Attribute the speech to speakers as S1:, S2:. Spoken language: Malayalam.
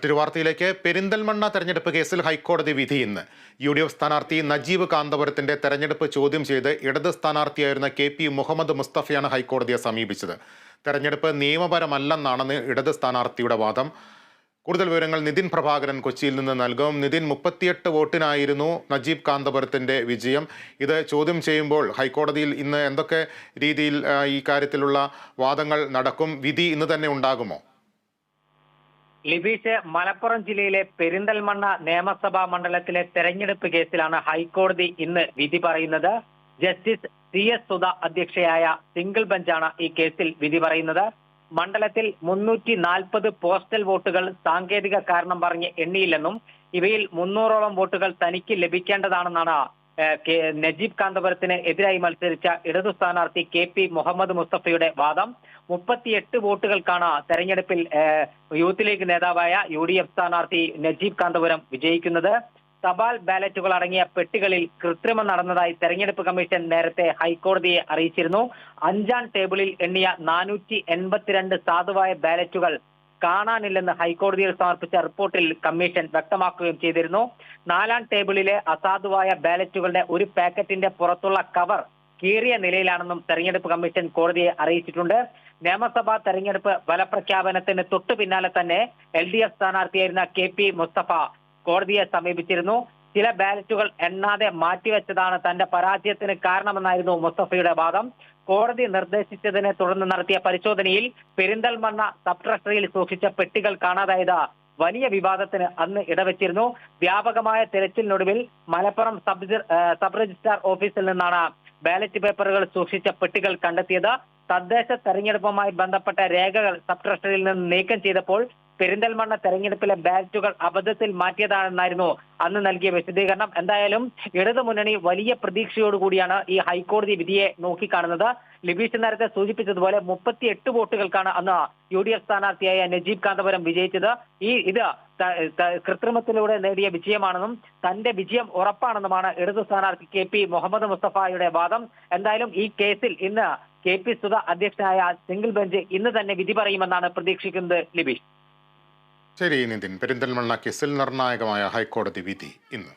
S1: മറ്റൊരു വാർത്തയിലേക്ക് പെരിന്തൽമണ്ണ തെരഞ്ഞെടുപ്പ് കേസിൽ ഹൈക്കോടതി വിധി ഇന്ന്. യു ഡി എഫ് സ്ഥാനാർത്ഥി നജീബ് കാന്തപുരത്തിന്റെ തെരഞ്ഞെടുപ്പ് ചോദ്യം ചെയ്ത് ഇടത് സ്ഥാനാർത്ഥിയായിരുന്ന കെ പി മുഹമ്മദ് മുസ്തഫയാണ് ഹൈക്കോടതിയെ സമീപിച്ചത്. തെരഞ്ഞെടുപ്പ് നിയമപരമല്ലെന്നാണെന്ന് ഇടത് സ്ഥാനാർത്ഥിയുടെ വാദം. കൂടുതൽ വിവരങ്ങൾ നിതിൻ പ്രഭാകരൻ കൊച്ചിയിൽ നിന്ന് നൽകും. നിതിൻ മുപ്പത്തിയെട്ട് വോട്ടിനായിരുന്നു നജീബ് കാന്തപുരത്തിന്റെ വിജയം. ഇത് ചോദ്യം ചെയ്യുമ്പോൾ ഹൈക്കോടതിയിൽ ഇന്ന് എന്തൊക്കെ രീതിയിൽ ഈ കാര്യത്തിലുള്ള വാദങ്ങൾ നടക്കും? വിധി ഇന്ന് തന്നെ ഉണ്ടാകുമോ?
S2: ലിബീഷ് മലപ്പുറം ജില്ലയിലെ പെരിന്തൽമണ്ണ നിയമസഭാ മണ്ഡലത്തിലെ തെരഞ്ഞെടുപ്പ് കേസിലാണ് ഹൈക്കോടതി ഇന്ന് വിധി പറയുന്നത്. ജസ്റ്റിസ് സി എസ് സുധ അധ്യക്ഷയായ സിംഗിൾ ബെഞ്ചാണ് ഈ കേസിൽ വിധി പറയുന്നത്. മണ്ഡലത്തിൽ മുന്നൂറ്റി നാൽപ്പത് പോസ്റ്റൽ വോട്ടുകൾ സാങ്കേതിക കാരണം പറഞ്ഞ് എണ്ണിയില്ലെന്നും ഇവയിൽ മുന്നൂറോളം വോട്ടുകൾ തനിക്ക് ലഭിക്കേണ്ടതാണെന്നാണ് നജീബ് കാന്തപുരത്തിന് എതിരായി മത്സരിച്ച ഇടതു സ്ഥാനാർത്ഥി കെ പി മുഹമ്മദ് മുസ്തഫയുടെ വാദം. മുപ്പത്തിയെട്ട് വോട്ടുകൾക്കാണ് തെരഞ്ഞെടുപ്പിൽ യൂത്ത് ലീഗ് നേതാവായ യു ഡി എഫ് സ്ഥാനാർത്ഥി നജീബ് കാന്തപുരം വിജയിക്കുന്നത്. തപാൽ ബാലറ്റുകൾ അടങ്ങിയ പെട്ടികളിൽ കൃത്രിമം നടന്നതായി തെരഞ്ഞെടുപ്പ് കമ്മീഷൻ നേരത്തെ ഹൈക്കോടതിയെ അറിയിച്ചിരുന്നു. അഞ്ചാം ടേബിളിൽ എണ്ണിയ നാനൂറ്റി എൺപത്തിരണ്ട് സാധുവായ ബാലറ്റുകൾ കാണാനില്ലെന്ന് ഹൈക്കോടതിയിൽ സമർപ്പിച്ച റിപ്പോർട്ടിൽ കമ്മീഷൻ വ്യക്തമാക്കുകയും ചെയ്തിരുന്നു. നാലാം ടേബിളിലെ അസാധുവായ ബാലറ്റുകളുടെ ഒരു പാക്കറ്റിന്റെ പുറത്തുള്ള കവർ കീറിയ നിലയിലാണെന്നും തെരഞ്ഞെടുപ്പ് കമ്മീഷൻ കോടതിയെ അറിയിച്ചിട്ടുണ്ട്. നിയമസഭാ തെരഞ്ഞെടുപ്പ് ഫലപ്രഖ്യാപനത്തിന് തൊട്ടു പിന്നാലെ തന്നെ എൽ ഡി എഫ് സ്ഥാനാർത്ഥിയായിരുന്ന കെ പി മുസ്തഫ കോടതിയെ സമീപിച്ചിരുന്നു. ചില ബാലറ്റുകൾ എണ്ണാതെ മാറ്റിവെച്ചതാണ് തന്റെ പരാജയത്തിന് കാരണമെന്നായിരുന്നു മുസ്തഫയുടെ വാദം. കോടതി നിർദ്ദേശിച്ചതിനെ തുടർന്ന് നടത്തിയ പരിശോധനയിൽ പെരിന്തൽമണ്ണ സബ് ട്രഷറിയിൽ സൂക്ഷിച്ച പെട്ടികൾ കാണാതായത് വലിയ വിവാദത്തിന് അന്ന് ഇടവെച്ചിരുന്നു. വ്യാപകമായ തെരച്ചിലിനൊടുവിൽ മലപ്പുറം സബ് സബ് രജിസ്ട്രാർ ഓഫീസിൽ നിന്നാണ് ബാലറ്റ് പേപ്പറുകൾ സൂക്ഷിച്ച പെട്ടികൾ കണ്ടെത്തിയത്. തദ്ദേശ തെരഞ്ഞെടുപ്പുമായി ബന്ധപ്പെട്ട രേഖകൾ സബ് ട്രഷറിയിൽ നിന്ന് നീക്കം ചെയ്തപ്പോൾ പെരിന്തൽമണ്ണ തെരഞ്ഞെടുപ്പിലെ ബാലറ്റുകൾ അബദ്ധത്തിൽ മാറ്റിയതാണെന്നായിരുന്നു അന്ന് നൽകിയ വിശദീകരണം. എന്തായാലും ഇടതുമുന്നണി വലിയ പ്രതീക്ഷയോടുകൂടിയാണ് ഈ ഹൈക്കോടതി വിധിയെ നോക്കിക്കാണുന്നത്. ലിബീഷ് നേരത്തെ സൂചിപ്പിച്ചതുപോലെ മുപ്പത്തി എട്ട് വോട്ടുകൾക്കാണ് അന്ന് യു ഡി എഫ് സ്ഥാനാർത്ഥിയായ നജീബ് കാന്തപുരം വിജയിച്ചത്. ഈ ഇത് കൃത്രിമത്തിലൂടെ നേടിയ വിജയമാണെന്നും തന്റെ വിജയം ഉറപ്പാണെന്നുമാണ് ഇടതു സ്ഥാനാർത്ഥി കെ പി മുഹമ്മദ് മുസ്തഫയുടെ വാദം. എന്തായാലും ഈ കേസിൽ ഇന്ന് കെ പി സുധ അധ്യക്ഷനായ സിംഗിൾ ബെഞ്ച് ഇന്ന് തന്നെ വിധി പറയുമെന്നാണ് പ്രതീക്ഷിക്കുന്നത് ലിബീഷ്.
S1: ശരി നിതിൻ പെരിന്തൽമണ്ണ കേസിൽ നിർണായകമായ ഹൈക്കോടതി വിധി ഇന്ന്.